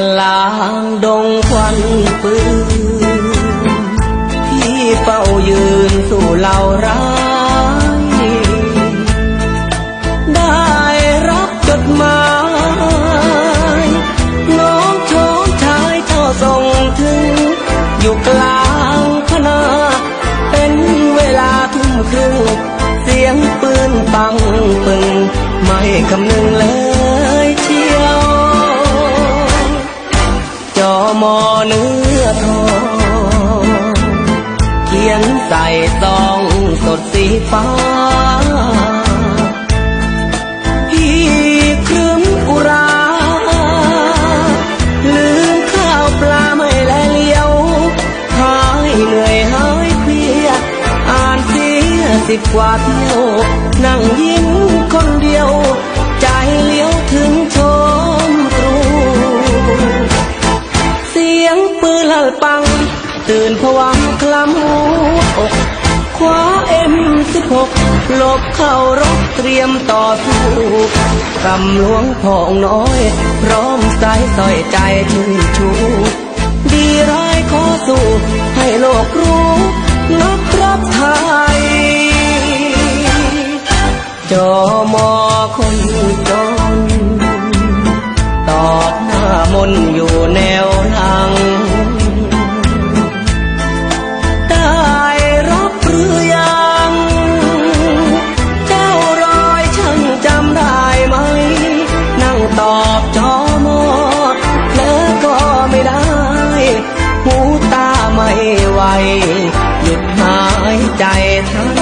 กลางดงควันปืนพี่เฝ้ายืนสู่เหล่าร้าย ได้รับจดหมาย น้องโชมชายเท่าส่งถึง อยู่กลางพนา เป็นเวลาทุ่มครึ่ง เสียงปืนปังปึง ไม่คำนึงเลย มอเนื้อทองเขียนใส่ซองสดสีฟ้าพี่ครึ้มอุรา ลืมข้าวปลาไม่แลเลี้ยวหายเหนื่อยหายเพลีย อ่านเสียสิบกว่าเที่ยว นั่งยิ้มคนเดียว ตื่นผวังคลำหัวอกคว้าเอ็มสิบหกหลบเข้ารบเตรียมต่อสู้กำหลวงพองน้อย พร้อมสายสอยใจชื่นชู ดีร้ายขอสู้ให้โลกรู้ หวหยุดหายใจทัน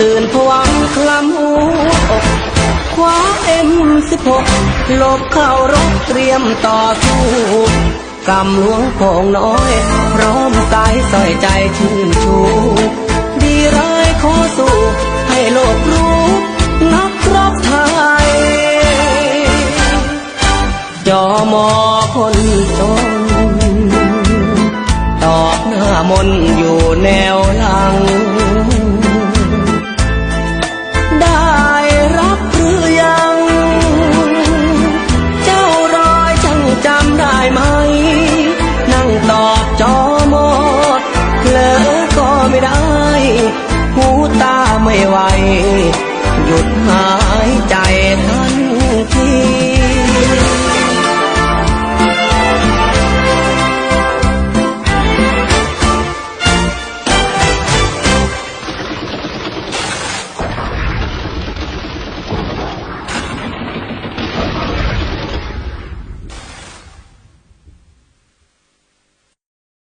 ตื่นผวังคลำหัวอกคว้าเอ็มสิบหกหลบเข้ารบเตรียมต่อสู้กำหลวงพองน้อย พร้อมสายสอยใจชื่นชู ดีร้ายขอสู้ให้โลกรู้นักรบไทยจอมอคนจนตอบหน้ามนอยู่แนวหลัง ไม่ได้ หูตาไม่ไหว หยุดหายใจทัน